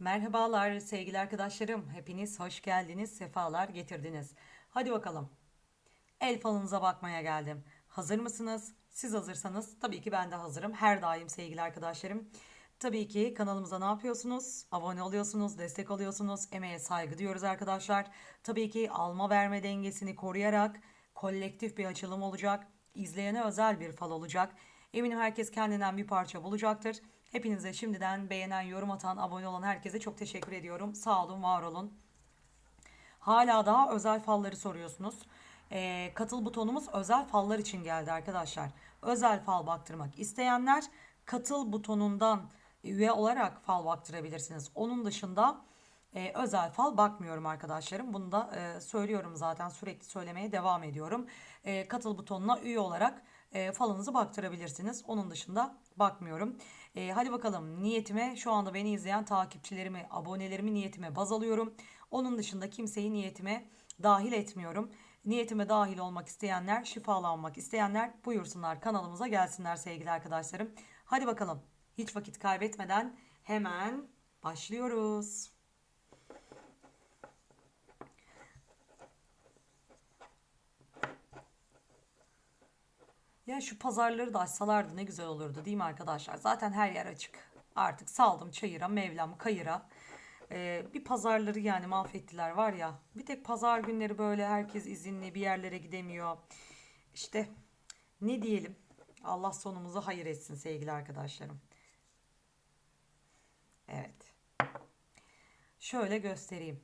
Merhabalar sevgili arkadaşlarım. Hepiniz hoş geldiniz, sefalar getirdiniz. Hadi bakalım. El falınıza bakmaya geldim. Hazır mısınız? Siz hazırsanız tabii ki ben de hazırım. Her daim sevgili arkadaşlarım. Tabii ki kanalımıza ne yapıyorsunuz? Abone oluyorsunuz, destek oluyorsunuz. Emeğe saygı diyoruz arkadaşlar. Tabii ki alma verme dengesini koruyarak kolektif bir açılım olacak. İzleyene özel bir fal olacak. Eminim herkes kendinden bir parça bulacaktır. Hepinize şimdiden beğenen, yorum atan, abone olan herkese çok teşekkür ediyorum. Sağ olun, var olun. Hala daha özel falları soruyorsunuz. Ee, katıl butonumuz özel fallar için geldi arkadaşlar. Özel fal baktırmak isteyenler katıl butonundan üye olarak fal baktırabilirsiniz. Onun dışında e, özel fal bakmıyorum arkadaşlarım. Bunu da e, söylüyorum zaten sürekli söylemeye devam ediyorum. E, katıl butonuna üye olarak e, falınızı baktırabilirsiniz. Onun dışında bakmıyorum. E, hadi bakalım niyetime şu anda beni izleyen takipçilerimi, abonelerimi niyetime baz alıyorum. Onun dışında kimseyi niyetime dahil etmiyorum. Niyetime dahil olmak isteyenler, şifalanmak isteyenler buyursunlar kanalımıza gelsinler sevgili arkadaşlarım. Hadi bakalım hiç vakit kaybetmeden hemen başlıyoruz. Ya şu pazarları da açsalardı ne güzel olurdu değil mi arkadaşlar? Zaten her yer açık. Artık saldım çayıra, Mevlam kayıra. Ee, bir pazarları yani mahvettiler var ya. Bir tek pazar günleri böyle herkes izinli bir yerlere gidemiyor. İşte ne diyelim? Allah sonumuzu hayır etsin sevgili arkadaşlarım. Evet. Şöyle göstereyim.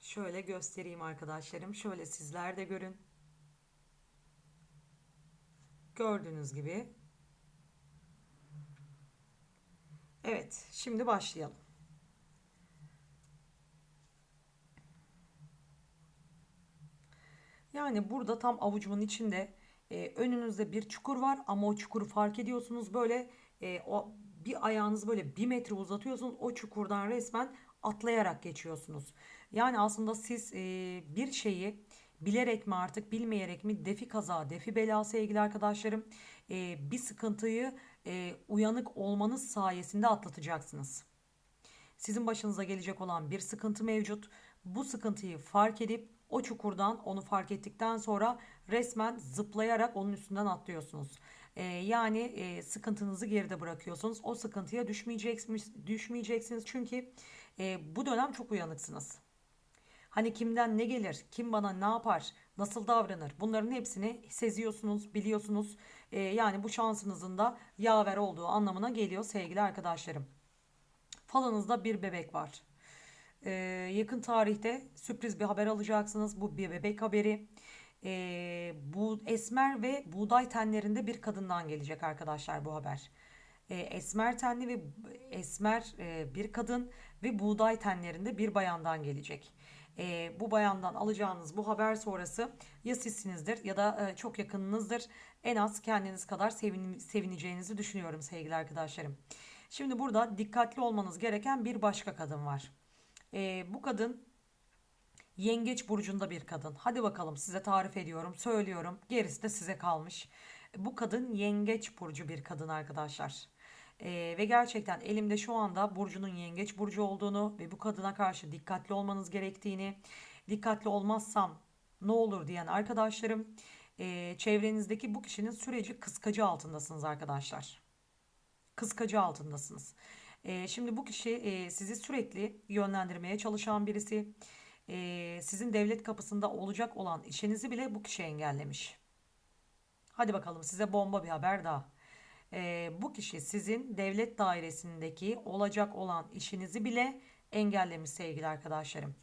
Şöyle göstereyim arkadaşlarım. Şöyle sizler de görün. Gördüğünüz gibi. Evet, şimdi başlayalım. Yani burada tam avucumun içinde e, önünüzde bir çukur var ama o çukuru fark ediyorsunuz böyle e, o bir ayağınızı böyle bir metre uzatıyorsunuz o çukurdan resmen atlayarak geçiyorsunuz. Yani aslında siz e, bir şeyi bilerek mi artık bilmeyerek mi defi kaza defi bela sevgili arkadaşlarım e, bir sıkıntıyı e, uyanık olmanız sayesinde atlatacaksınız. Sizin başınıza gelecek olan bir sıkıntı mevcut. Bu sıkıntıyı fark edip o çukurdan onu fark ettikten sonra resmen zıplayarak onun üstünden atlıyorsunuz. Ee, yani e, sıkıntınızı geride bırakıyorsunuz. O sıkıntıya düşmeyeceksiniz, düşmeyeceksiniz çünkü e, bu dönem çok uyanıksınız. Hani kimden ne gelir, kim bana ne yapar, nasıl davranır bunların hepsini seziyorsunuz, biliyorsunuz. Ee, yani bu şansınızın da yaver olduğu anlamına geliyor sevgili arkadaşlarım. Falınızda bir bebek var. Ee, yakın tarihte sürpriz bir haber alacaksınız. Bu bir bebek haberi. Ee, bu esmer ve buğday tenlerinde bir kadından gelecek arkadaşlar bu haber. Ee, esmer tenli ve esmer e, bir kadın ve buğday tenlerinde bir bayandan gelecek. Ee, bu bayandan alacağınız bu haber sonrası ya sizsinizdir ya da e, çok yakınınızdır. En az kendiniz kadar sevin, sevineceğinizi düşünüyorum sevgili arkadaşlarım. Şimdi burada dikkatli olmanız gereken bir başka kadın var. Ee, bu kadın yengeç burcunda bir kadın. Hadi bakalım size tarif ediyorum, söylüyorum. Gerisi de size kalmış. Bu kadın yengeç burcu bir kadın arkadaşlar. Ee, ve gerçekten elimde şu anda burcunun yengeç burcu olduğunu ve bu kadına karşı dikkatli olmanız gerektiğini, dikkatli olmazsam ne olur diyen arkadaşlarım, e, çevrenizdeki bu kişinin süreci kıskacı altındasınız arkadaşlar. Kıskacı altındasınız. E, şimdi bu kişi e, sizi sürekli yönlendirmeye çalışan birisi. E, sizin devlet kapısında olacak olan işinizi bile bu kişi engellemiş. Hadi bakalım size bomba bir haber daha. E, bu kişi sizin devlet dairesindeki olacak olan işinizi bile engellemiş sevgili arkadaşlarım.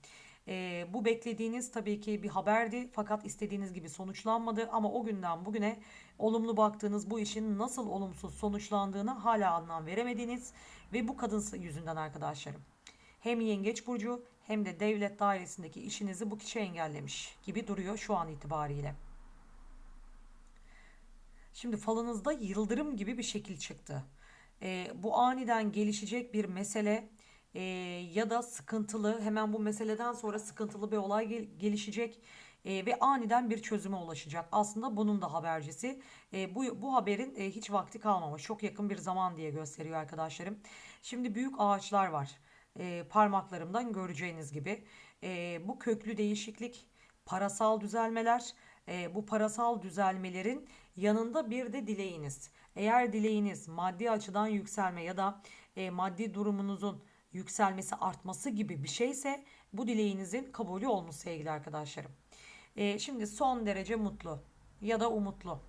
E, bu beklediğiniz tabii ki bir haberdi fakat istediğiniz gibi sonuçlanmadı ama o günden bugüne olumlu baktığınız bu işin nasıl olumsuz sonuçlandığını hala anlam veremediniz ve bu kadın yüzünden arkadaşlarım. Hem yengeç burcu hem de devlet dairesindeki işinizi bu kişi engellemiş gibi duruyor şu an itibariyle. Şimdi falınızda yıldırım gibi bir şekil çıktı. E, bu aniden gelişecek bir mesele e, ya da sıkıntılı hemen bu meseleden sonra sıkıntılı bir olay gel- gelişecek. E, ve aniden bir çözüme ulaşacak. Aslında bunun da habercisi. E, bu, bu haberin e, hiç vakti kalmamış. Çok yakın bir zaman diye gösteriyor arkadaşlarım. Şimdi büyük ağaçlar var. E, parmaklarımdan göreceğiniz gibi. E, bu köklü değişiklik, parasal düzelmeler, e, bu parasal düzelmelerin yanında bir de dileğiniz. Eğer dileğiniz maddi açıdan yükselme ya da e, maddi durumunuzun yükselmesi artması gibi bir şeyse bu dileğinizin kabulü olmuş sevgili arkadaşlarım. E, şimdi son derece mutlu ya da umutlu.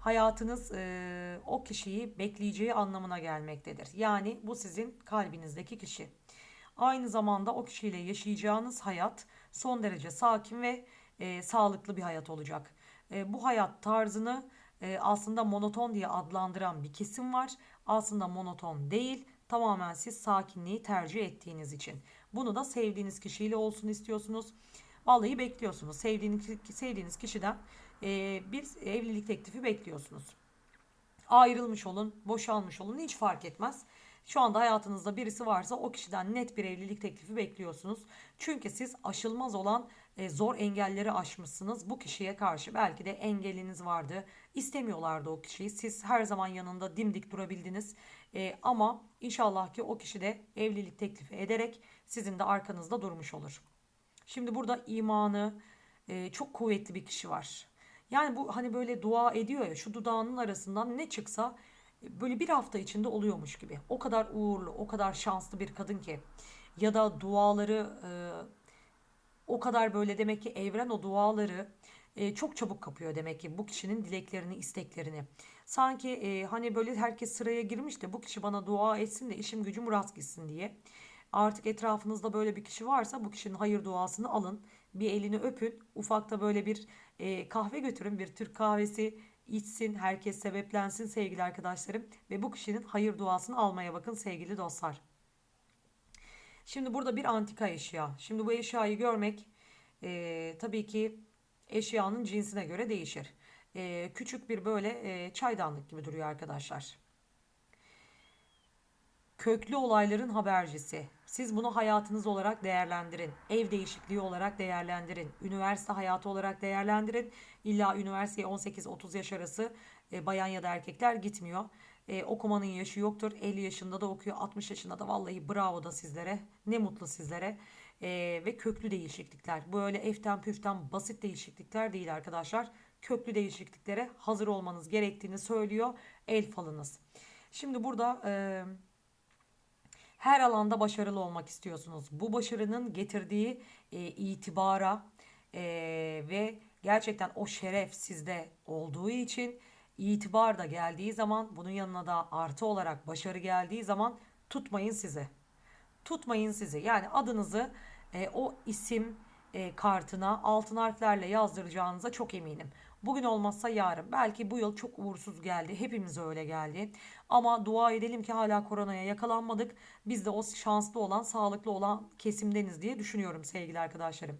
Hayatınız e, o kişiyi bekleyeceği anlamına gelmektedir. Yani bu sizin kalbinizdeki kişi. Aynı zamanda o kişiyle yaşayacağınız hayat son derece sakin ve e, sağlıklı bir hayat olacak. E, bu hayat tarzını e, aslında monoton diye adlandıran bir kesim var. Aslında monoton değil, tamamen siz sakinliği tercih ettiğiniz için. Bunu da sevdiğiniz kişiyle olsun istiyorsunuz. Vallahi bekliyorsunuz. Sevdiğiniz, sevdiğiniz kişiden e, bir evlilik teklifi bekliyorsunuz. Ayrılmış olun, boşanmış olun hiç fark etmez. Şu anda hayatınızda birisi varsa o kişiden net bir evlilik teklifi bekliyorsunuz. Çünkü siz aşılmaz olan e, zor engelleri aşmışsınız bu kişiye karşı. Belki de engeliniz vardı. İstemiyorlardı o kişiyi. Siz her zaman yanında dimdik durabildiniz. E, ama inşallah ki o kişi de evlilik teklifi ederek sizin de arkanızda durmuş olur. Şimdi burada imanı e, çok kuvvetli bir kişi var. Yani bu hani böyle dua ediyor ya şu dudağının arasından ne çıksa böyle bir hafta içinde oluyormuş gibi. O kadar uğurlu, o kadar şanslı bir kadın ki. Ya da duaları o kadar böyle demek ki evren o duaları e, çok çabuk kapıyor demek ki bu kişinin dileklerini, isteklerini. Sanki e, hani böyle herkes sıraya girmiş de bu kişi bana dua etsin de işim gücüm rast gitsin diye. Artık etrafınızda böyle bir kişi varsa bu kişinin hayır duasını alın. Bir elini öpün. Ufakta böyle bir e, kahve götürün. Bir Türk kahvesi içsin. Herkes sebeplensin sevgili arkadaşlarım. Ve bu kişinin hayır duasını almaya bakın sevgili dostlar. Şimdi burada bir antika eşya. Şimdi bu eşyayı görmek e, tabii ki eşyanın cinsine göre değişir. E, küçük bir böyle e, çaydanlık gibi duruyor arkadaşlar. Köklü olayların habercisi. Siz bunu hayatınız olarak değerlendirin. Ev değişikliği olarak değerlendirin. Üniversite hayatı olarak değerlendirin. İlla üniversiteye 18-30 yaş arası e, bayan ya da erkekler gitmiyor. E, okumanın yaşı yoktur. 50 yaşında da okuyor, 60 yaşında da vallahi bravo da sizlere. Ne mutlu sizlere. E, ve köklü değişiklikler. Böyle eften püften basit değişiklikler değil arkadaşlar. Köklü değişikliklere hazır olmanız gerektiğini söylüyor el falınız. Şimdi burada e, her alanda başarılı olmak istiyorsunuz. Bu başarının getirdiği e, itibara e, ve gerçekten o şeref sizde olduğu için itibar da geldiği zaman bunun yanına da artı olarak başarı geldiği zaman tutmayın sizi. Tutmayın sizi. Yani adınızı e, o isim e, kartına altın harflerle yazdıracağınıza çok eminim. Bugün olmazsa yarın. Belki bu yıl çok uğursuz geldi. Hepimize öyle geldi. Ama dua edelim ki hala koronaya yakalanmadık. Biz de o şanslı olan, sağlıklı olan kesimdeniz diye düşünüyorum sevgili arkadaşlarım.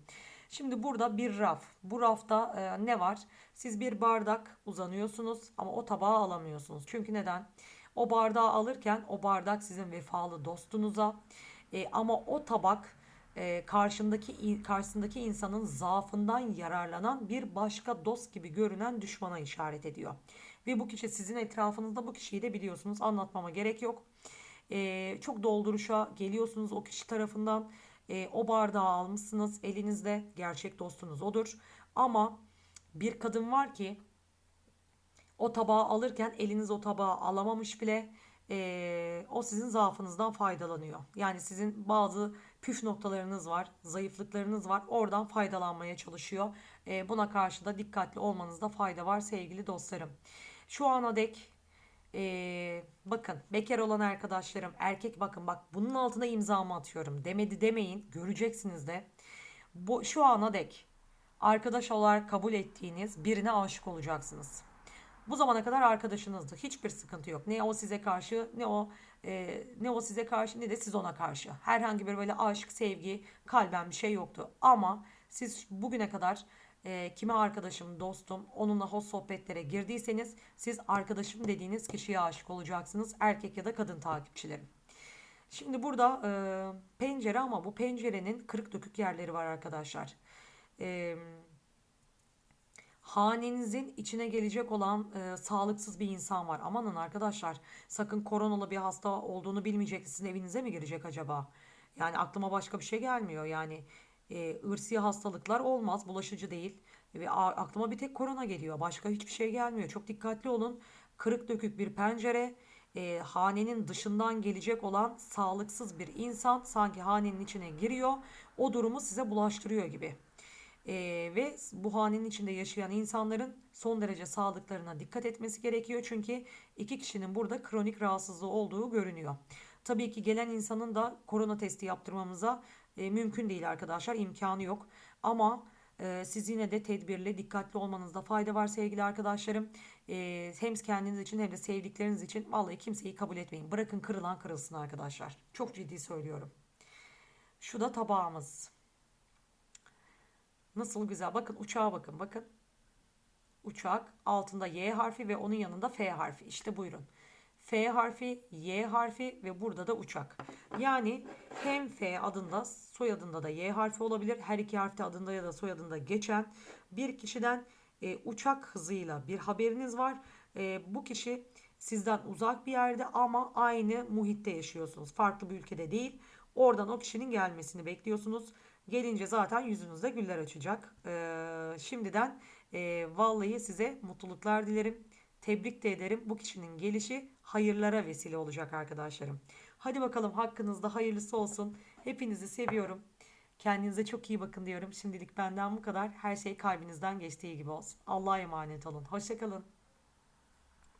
Şimdi burada bir raf. Bu rafta e, ne var? Siz bir bardak uzanıyorsunuz ama o tabağı alamıyorsunuz. Çünkü neden? O bardağı alırken o bardak sizin vefalı dostunuza e, ama o tabak e, karşındaki karşısındaki insanın zaafından yararlanan bir başka dost gibi görünen düşmana işaret ediyor. Ve bu kişi sizin etrafınızda bu kişiyi de biliyorsunuz anlatmama gerek yok. E, çok dolduruşa geliyorsunuz o kişi tarafından e, o bardağı almışsınız elinizde gerçek dostunuz odur. Ama bir kadın var ki o tabağı alırken eliniz o tabağı alamamış bile e, o sizin zaafınızdan faydalanıyor. Yani sizin bazı püf noktalarınız var, zayıflıklarınız var. Oradan faydalanmaya çalışıyor. E, buna karşı da dikkatli olmanızda fayda var sevgili dostlarım. Şu ana dek e, bakın bekar olan arkadaşlarım erkek bakın bak bunun altına imzamı atıyorum demedi demeyin göreceksiniz de. Bu, şu ana dek arkadaş olarak kabul ettiğiniz birine aşık olacaksınız. Bu zamana kadar arkadaşınızdı. Hiçbir sıkıntı yok. Ne o size karşı ne o e, ne o size karşı ne de siz ona karşı. Herhangi bir böyle aşk, sevgi, kalben bir şey yoktu. Ama siz bugüne kadar e, kime arkadaşım, dostum, onunla hoş sohbetlere girdiyseniz siz arkadaşım dediğiniz kişiye aşık olacaksınız. Erkek ya da kadın takipçilerim. Şimdi burada e, pencere ama bu pencerenin kırık dökük yerleri var arkadaşlar. E, Hanenizin içine gelecek olan e, sağlıksız bir insan var. Amanın arkadaşlar sakın koronalı bir hasta olduğunu bilmeyecek. Sizin evinize mi girecek acaba? Yani aklıma başka bir şey gelmiyor. Yani e, ırsi hastalıklar olmaz. Bulaşıcı değil. Ve aklıma bir tek korona geliyor. Başka hiçbir şey gelmiyor. Çok dikkatli olun. Kırık dökük bir pencere. e, hanenin dışından gelecek olan sağlıksız bir insan sanki hanenin içine giriyor. O durumu size bulaştırıyor gibi. Ee, ve bu hanenin içinde yaşayan insanların son derece sağlıklarına dikkat etmesi gerekiyor. Çünkü iki kişinin burada kronik rahatsızlığı olduğu görünüyor. Tabii ki gelen insanın da korona testi yaptırmamıza e, mümkün değil arkadaşlar. imkanı yok. Ama e, siz yine de tedbirli, dikkatli olmanızda fayda var sevgili arkadaşlarım. E, hem kendiniz için hem de sevdikleriniz için vallahi kimseyi kabul etmeyin. Bırakın kırılan kırılsın arkadaşlar. Çok ciddi söylüyorum. Şu da tabağımız. Nasıl güzel. Bakın uçağa bakın. Bakın. Uçak altında Y harfi ve onun yanında F harfi. İşte buyurun. F harfi, Y harfi ve burada da uçak. Yani hem F adında soyadında da Y harfi olabilir. Her iki harfte adında ya da soyadında geçen bir kişiden e, uçak hızıyla bir haberiniz var. E, bu kişi sizden uzak bir yerde ama aynı muhitte yaşıyorsunuz. Farklı bir ülkede değil. Oradan o kişinin gelmesini bekliyorsunuz. Gelince zaten yüzünüzde güller açacak. Ee, şimdiden e, vallahi size mutluluklar dilerim. Tebrik de ederim. Bu kişinin gelişi hayırlara vesile olacak arkadaşlarım. Hadi bakalım hakkınızda hayırlısı olsun. Hepinizi seviyorum. Kendinize çok iyi bakın diyorum. Şimdilik benden bu kadar. Her şey kalbinizden geçtiği gibi olsun. Allah'a emanet olun. Hoşçakalın.